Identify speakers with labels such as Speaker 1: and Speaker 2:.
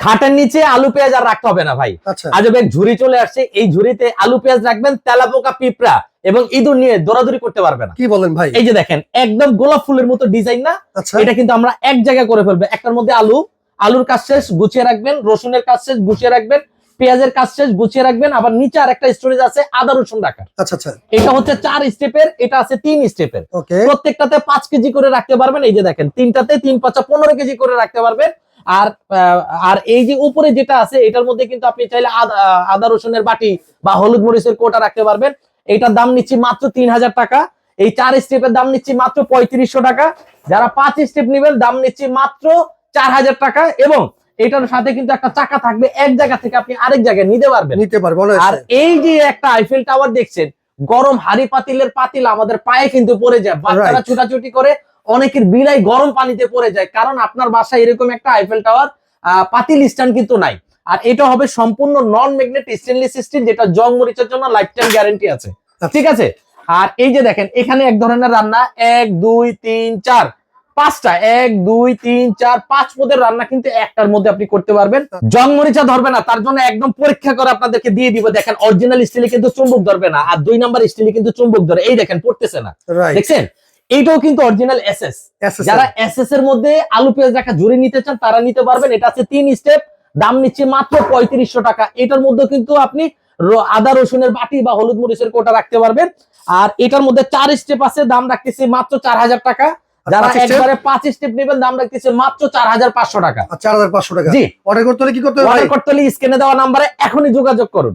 Speaker 1: খাটের নিচে আলু পেঁয়াজ আর রাখতে হবে না ভাই।
Speaker 2: আচ্ছা।
Speaker 1: আজব এক ঝুড়ি চলে আসছে এই ঝুড়িতে আলু পেঁয়াজ রাখবেন তেলাপোকা পিঁপড়া এবং ইঁদুর নিয়ে দৌড়াদৌড়ি করতে পারবে না।
Speaker 2: কি বলেন ভাই?
Speaker 1: এই যে দেখেন একদম গোলাপ ফুলের মতো ডিজাইন না?
Speaker 2: আচ্ছা।
Speaker 1: এটা কিন্তু আমরা এক জায়গায় করে ফেলব। একটার মধ্যে আলু আলুর কাজ শেষ গুছিয়ে রাখবেন রসুনের কাজ শেষ গুছিয়ে রাখবেন পেঁয়াজের কাজ শেষ গুছিয়ে রাখবেন আবার নিচে আর একটা স্টোরেজ আছে আদা রসুন রাখার।
Speaker 2: আচ্ছা আচ্ছা।
Speaker 1: এটা হচ্ছে চার স্টেপের এটা আছে তিন স্টেপের। প্রত্যেকটাতে পাঁচ কেজি করে রাখতে পারবেন এই যে দেখেন তিনটাতে তিন পাঁচা পনেরো কেজি করে রাখতে পারবেন আর আর এই যে উপরে যেটা আছে এটার মধ্যে কিন্তু আপনি চাইলে আদা রসুনের বাটি বা হলুদ মরিচের কোটা রাখতে পারবেন। এটার দাম নিচ্ছি মাত্র তিন হাজার টাকা। এই চার স্টেপের দাম নিচ্ছি মাত্র পঁয়ত্রিশশো টাকা। যারা পাঁচ স্টেপ নেবেন দাম নিচ্ছি মাত্র চার হাজার টাকা এবং এটার সাথে কিন্তু একটা চাকা থাকবে। এক জায়গা থেকে আপনি আরেক জায়গায় নিতে পারবেন।
Speaker 2: নিতে পারব না
Speaker 1: আর এই যে একটা আইফেল টাওয়ার দেখছেন গরম হাড়ি পাতিলের পাতিল আমাদের পায়ে কিন্তু পড়ে যায়। বাচ্চারা. ছুটাছুটি করে অনেকের বিলাই গরম পানিতে পড়ে যায় কারণ আপনার বাসায় এরকম একটা আইফেল টাওয়ার পাতিল স্ট্যান্ড কিন্তু নাই। আর এটা হবে সম্পূর্ণ নন ম্যাগনেট স্টেনলেস স্টিল যেটা জং মরিচের জন্য লাইফ টাইম গ্যারান্টি আছে।
Speaker 2: আচ্ছা।
Speaker 1: ঠিক আছে? আর এই যে দেখেন এখানে এক ধরনের রান্না এক দুই তিন চার। পাঁচটা এক দুই তিন চার পাঁচ পদের রান্না কিন্তু একটার মধ্যে আপনি করতে পারবেন। জং মরিচা ধরবে না তার জন্য একদম পরীক্ষা করে আপনাদেরকে দিয়ে দিব। দেখেন অরিজিনাল স্টিলে কিন্তু চুম্বক ধরবে না আর দুই নাম্বার স্টিলে কিন্তু চুম্বক ধরে। এই দেখেন পড়তেছে না। দেখছেন? এইটাও কিন্তু অরিজিনাল এসএস যারা এসএস এর মধ্যে আলু পেঁয়াজ রাখা জুড়ে নিতে চান তারা নিতে পারবেন। এটা আছে তিন স্টেপ দাম নিচ্ছে মাত্র পঁয়ত্রিশশো টাকা। এটার মধ্যে কিন্তু আপনি আদা রসুনের বাটি বা হলুদ মরিচের কোটা রাখতে পারবেন। আর এটার মধ্যে চার স্টেপ আছে দাম রাখতেছি মাত্র চার হাজার টাকা। যারা একবারে পাঁচ স্টেপ নেবেন দাম রাখতেছে মাত্র চার হাজার পাঁচশো টাকা।
Speaker 2: চার হাজার পাঁচশো টাকা।
Speaker 1: জি।
Speaker 2: অর্ডার করতে হলে কি করতে হবে?
Speaker 1: অর্ডার করতে হলে স্ক্রিনে দেওয়া নাম্বারে এখনই যোগাযোগ করুন।